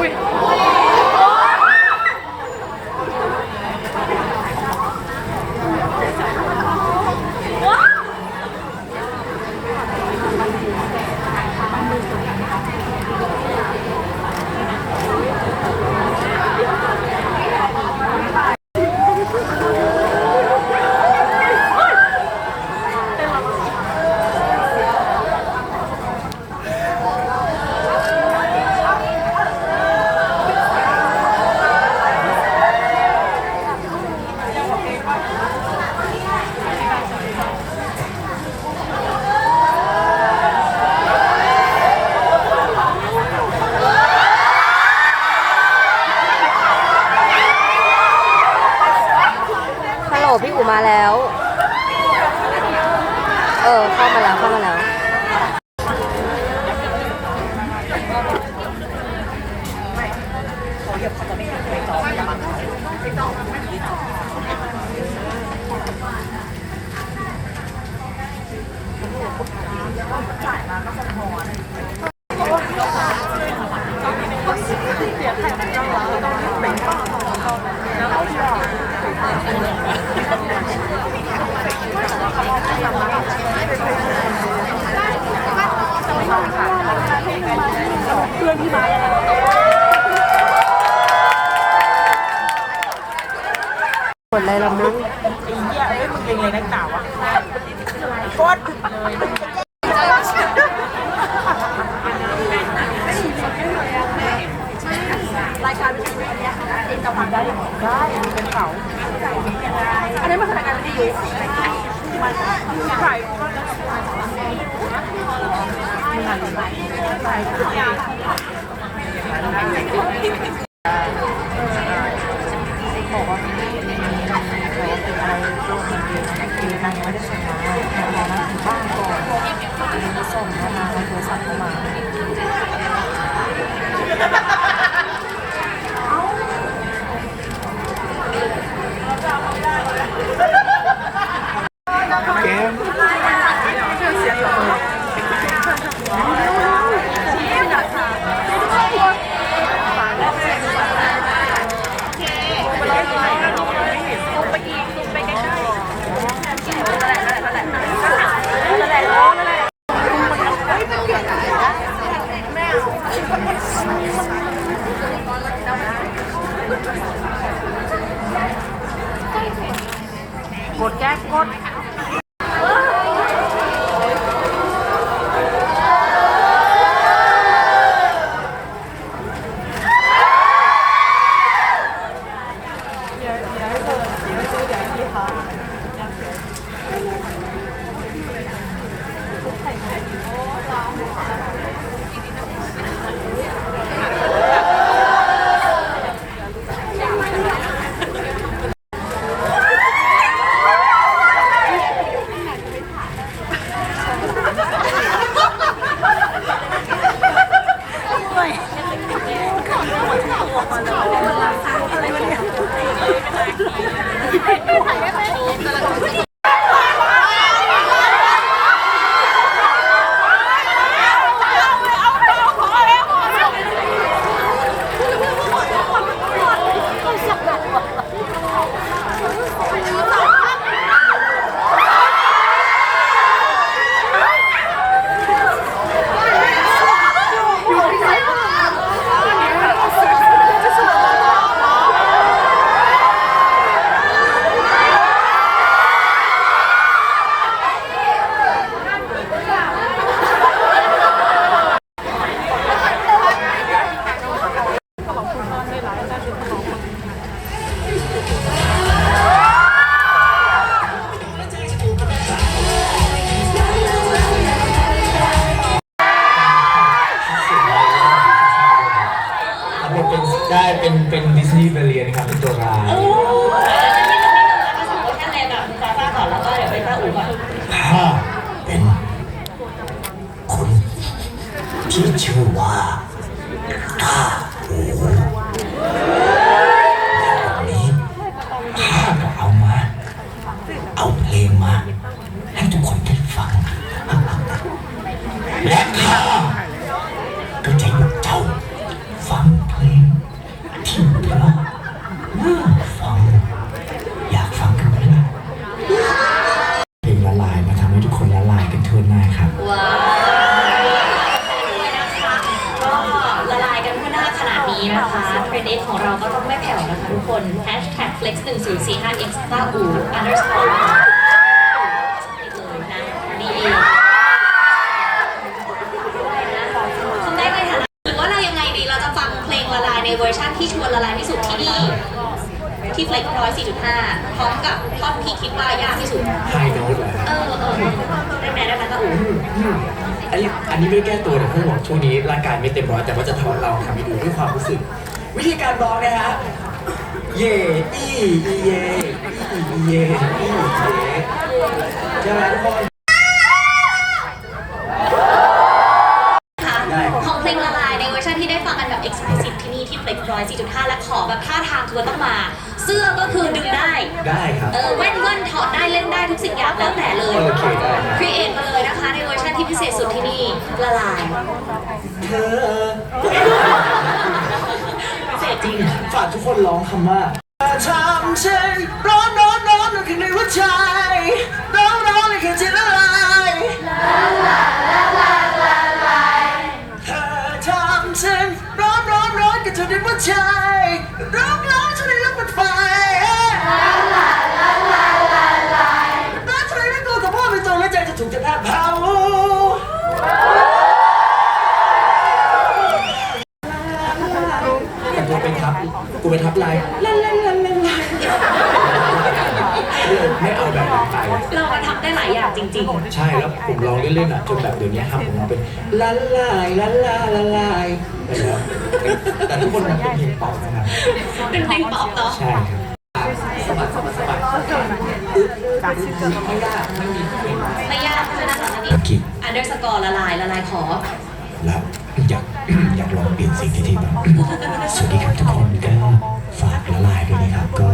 Oui. ้พี่มายักดอะไรลำนั้นไอ้เหี้ยไอ้มึงเป็นไงนักหนาวะกดรายการเป็นแบบนี้เองจะทได้ได้เป็นเสาอันนี้มันคือานการวิดีโอมันถ่ยก็ถ่ใยถ่ ทเพลงมา ให้ทุกคนได้ฟัง และข้าก็จะยกเจ้า ฟังเพลงที่เพราะน่าฟัง อยากฟังกันไหมล่เพลงละลายมาทำให้ทุกคนละลายกันทั่วหน้าครับ ว้าวก็ละลายกันทั่วหน้าขนาดนี้นะคะเทรนด์ของเราก็ต้องไม่แผ่วนะคะทุกคน Flex 1 0 4 5 extra u underscore วอร์ชั่นที่ชวนละลายที่สุดที่นี่ที่เฟล็กร้อยสี่จุดห้าพร้อมกับท่อนที่คิดว่ายากที่สุดไฮโน้ตเหรอฮะเออเออได้ไหมได้ไหมตาอูอันนี้อันนี้ไม่ได้แก้ตัวแต่เพื่อนบอกช่วงนี้ร่างกายไม่เต็มร้อยแต่ว่าจะทำเราทำให้ดูด้วยความรู้สึก วิธีการร้องนะฮะเย่อีอีเย่อีอีเย่อีอีเย่ใช่ไหมทุกคน ค่ะ ได้ครับ ของเพลงละลายในเวอร์ชันที่ได้ฟังกันแบบ explicit ที่นี่ที่เฟล็กร้อยสี่จุดห้าและขอแบบท่าทาง คือต้องมา เสื้อก็คือดึงได้ ได้ครับ เออแว่นเว่นถอดได้เล่นได้ทุกสิ่งอย่างแล้วแต่เลยโอเคได้ครับ ครีเอทมาเลยนะคะ ในเวอร์ชันที่พิเศษสุดที่นี่ละลายเธอพิเศษจริง ฝากทุกคนร้องคำว่าทำใจร้อนร้อนร้อนข้างในหัวใจ ไปทับลายลาลาลาลาลาเลยไม่เอาแบบนั้นไปเราทำได้หลายอย่างจริง ๆ ใช่แล้วผมลองเล่นๆอะจนแบบเดี๋ยวนี้ทำผมมาเป็นลาลายลาลาลาลายแล้วแต่ทุกคนมันเป็นเพลงป๊อปนะครับเป็นเพลงป๊อปเนาะใช่ครับสะบัดสะบัดสะบัดไม่ยากไม่มีเพลงไม่ยากเพราะฉะนั้นตอนนี้อันเดอร์สกอร์ละลายละลายขอ อยากอยากลองเปลี่ยนสิ่งที่ที่แบบสวัสดีครับทุกคนก็ฝากละลายด้วยนะครับ ก็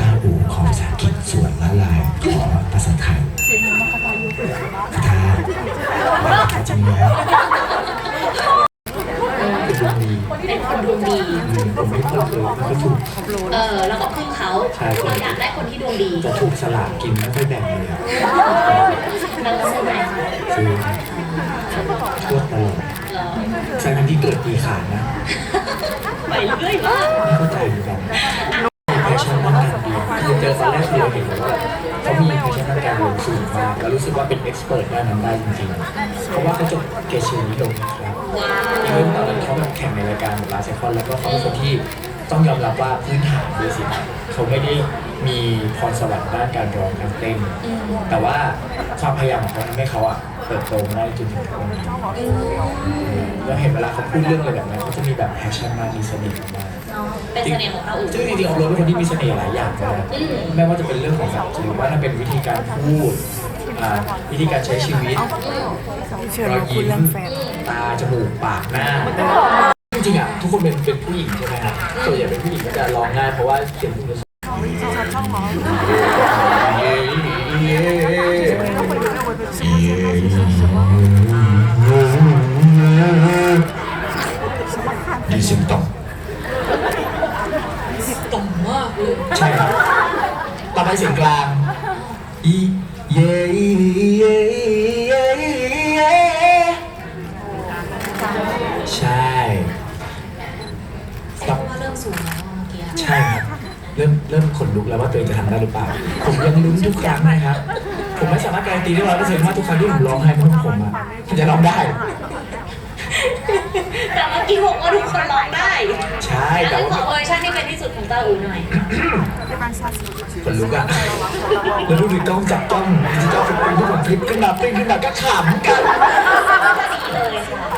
ก้าวอูของภาษาอังกฤษส่วนละลายขอภาษาไทยค่ะจริงนะเป็นดวงดีเป็นคนดวงดีผมไม่เคยเคยไม่เคยถูกเออแล้วก็พึ่งเขาใช่เราอยากได้คนที่ดวงดี จะถูกสลากกินไม่ค่อยแบ่งเลย ใช่ทั้งที่เกิดปีขานนะไปเรื่อยมากไม่เข้าใจเหมือนกันแพชชั่นด้านการเรียนคือเจอตอนแรกคือเราเห็นเลยว่าเขามีแพชชั่นด้านการเรียนสูงมากแล้วรู้สึกว่าเป็นเอ็กซ์เพรสด้านนั้นได้จริงๆเพราะว่าเขาจบเกรดเชียร์นิยมนะครับว้าเรื่องตอนนั้นเขาแบบแข่งในรายการลาเซคอนแล้วก็เขาเป็นคนที่ต้องยอมรับว่าพื้นฐานเบสิกเขาไม่ได้มีพรสวรรค์ด้านการร้องการเต้นแต่ว่าความพยายามของเขาทำให้เขาอะ เติบโตได้จนถึงทุกวันนี้แล้วเห็นเวลาเขาพูดเรื่องอะไรแบบนั้นเขาจะมีแบบแพชชั่นมากมีเสน่ห์มากเนาะเป็นเสน่ห์ของเราอูซึ่งจริงๆออโรสเป็นคนที่มีเสน่ห์หลายอย่างเลยนะไม่ว่าจะเป็นเรื่องของแบบหรือว่าถ้าเป็นวิธีการพูดอ่าวิธีการใช้ชีวิตรอยยิ้มตาจมูกปากหน้าจริงๆอะทุกคนเป็นเป็นผู้หญิงใช่ไหมครับส่วนใหญ่เป็นผู้หญิงก็จะร้องง่ายเพราะว่าเสียงคุณเย้เย้ดีเสียงต่ต่ำมากเลยใช่ครับต่อไปเสียงกลางอีเย่เย่เย่เย่ใช่เพราะว่าเริ่มสูงแล้วเมื่อกี้ใช่ครับเริ่มเริ่มขนลุกแล้วว่าตัวเองจะทำได้หรือเปล่า ผมยังลุ้นทุกครั้งนะครับ ผมไม่สามารถการันตีได้ร้อยเปอร์เซ็นต์ว่าทุกครั้งที่ผมร้องไห้พวกผมอะมันจะร้องได้ แต่เมื่อกี้บอกว่าทุกคนร้องได้ใช่แล้แต่วว่าขอเวอร์ชันที่เป็นที่สุดของตาอูหน่อยขนลุกอะแล้วดูดิกล้องจับจ้องดิจิตอลฟุตปรินท์ทุกคนคลิปขึ้นมาปริ้นขึ้นมาก็ขำกัน ก็ดีเลยค่ะ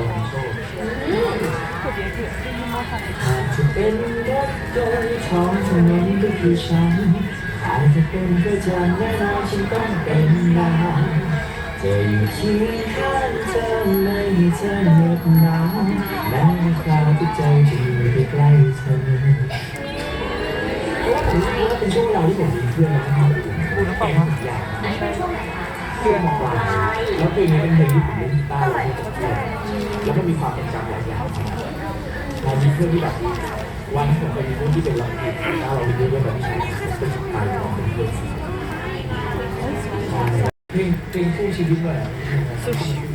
รถยท้องถนนก็คือฉันหากจะเป็นพระจันแน่นอนฉันต้องเป็นดาวจะอยู่เคียงข้างเธอไม่ให้เธอเหน็บหนาวแม้ในคราวที่ใจจะอยู่ใกล้เธอเพราะว่าผมคิดว่าเป็นช่วงเวลาที่ผมมีเพื่อนนะครับคุณต้องบอกว่าอยากเพื่อนบอกว่าแล้วเพลงนี้เป็นเพลงที่ผมเล่นกีตาร์เล่นกับเพื่อแล้วก็มีความเป็นจำหลายอย่างเรามีเพื่อนที่แบบ วันที่ผมไปมีเพื่นที่เป็นร้องเพลงกีตาร์เรามีเพื่อะแบบนี้เป็นตล์ของเป็นเพื่อนสีเพลงเพลงคู่ชีวิตเลยสู้ชีวิต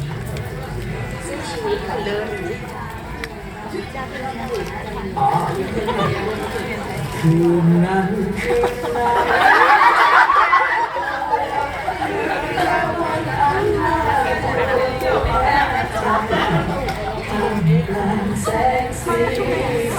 อ๋อคืนนั้นคืนนั้น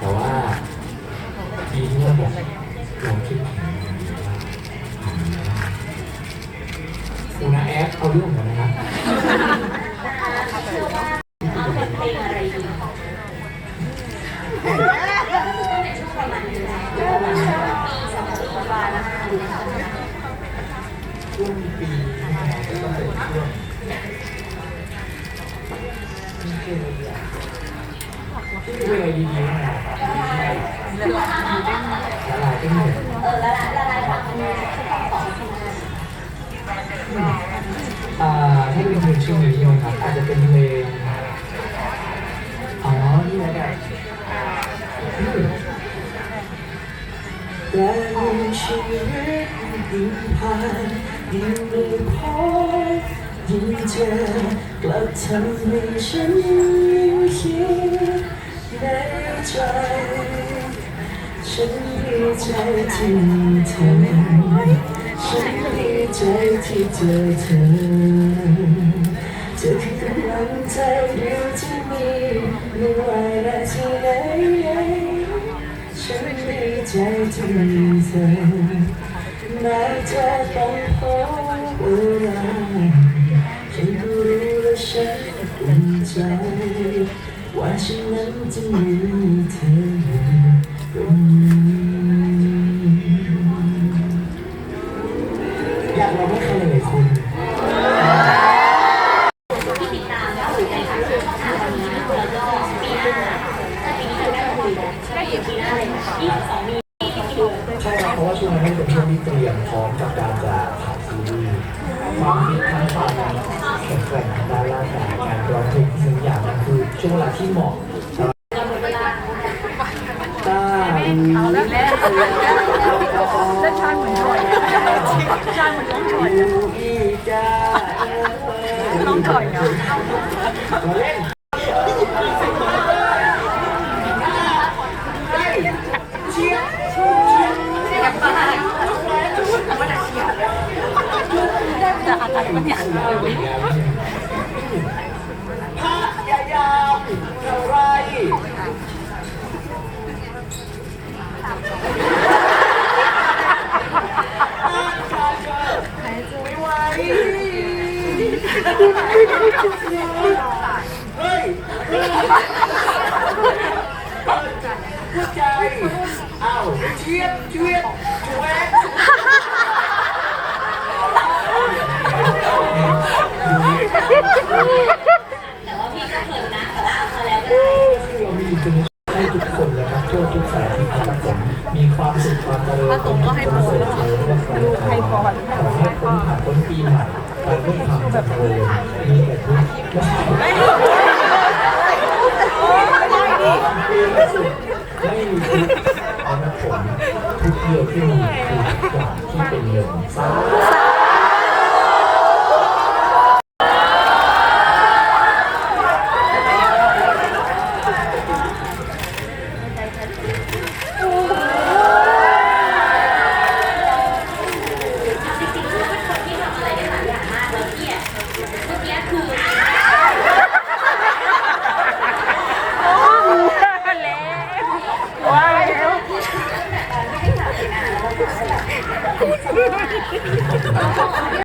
แต่ว่าดีที่ว่าแบบเราคิดคุณแอปเอาเรื่องหมดนะครับเพลงอะไรดีช่วงปีที่เราจะต้องเป็นช่วงช่วงอะไรดีๆนะครับละลายก็เหนื่อยเออละลายละลายฟังกันเลยอ่าถ้าเป็นเพลงช่วงนี้นะครับอาจจะเป็นเพลงอ๋อนี่แหละกันแต่ชีวิตยิ่งผ่านยิ่งได้พบ ยิ่เจอกลับทำให้ฉันยิ่งคิดในใจ ฉันดีใจที่มีเธอฉันดีใจที่เจอเธอเธอคือกำลังใจเดียวที่มีไม่ว่านาทีไหนฉันดีใจที่มีเธอแม้เธอต้องพบอะไรฉันก็รู้และ ฉันอุ่นใจว่าฉันนั้นจะมีเธอ แข่งด้านร่างกายการร้องเพลงทุกอย่างมันคือช่วงเวลาที่เหมาะสำหรับเราหมดเวลาตาเอาแล้วแล้วแล้วชาญเหมือนถอยชาญเหมือนร้องถอยจ้าร้องถอยอะเล่นเชียร์จะอะไรมันเนี่ย พยายามเท่าไรไม่ไหว เฮ้ยหัวใจอ้าวเชียบเชียบแหวกแต่ว่าพี่ก็เพลินนะแต่ว่าเอามาแล้วก็ซึ่งเรามีอินเทอร์เน็ตให้ทุกคนนะครับทั่วทุกสายที่ครับผมมีความสุขความเจริญพระสงฆ์ก็ให้พรดูใครพรขอให้พ้นผ่านพ้นปีใหม่ไปด้วยความเจริญมีแต่ทุกข์ไม่ใช่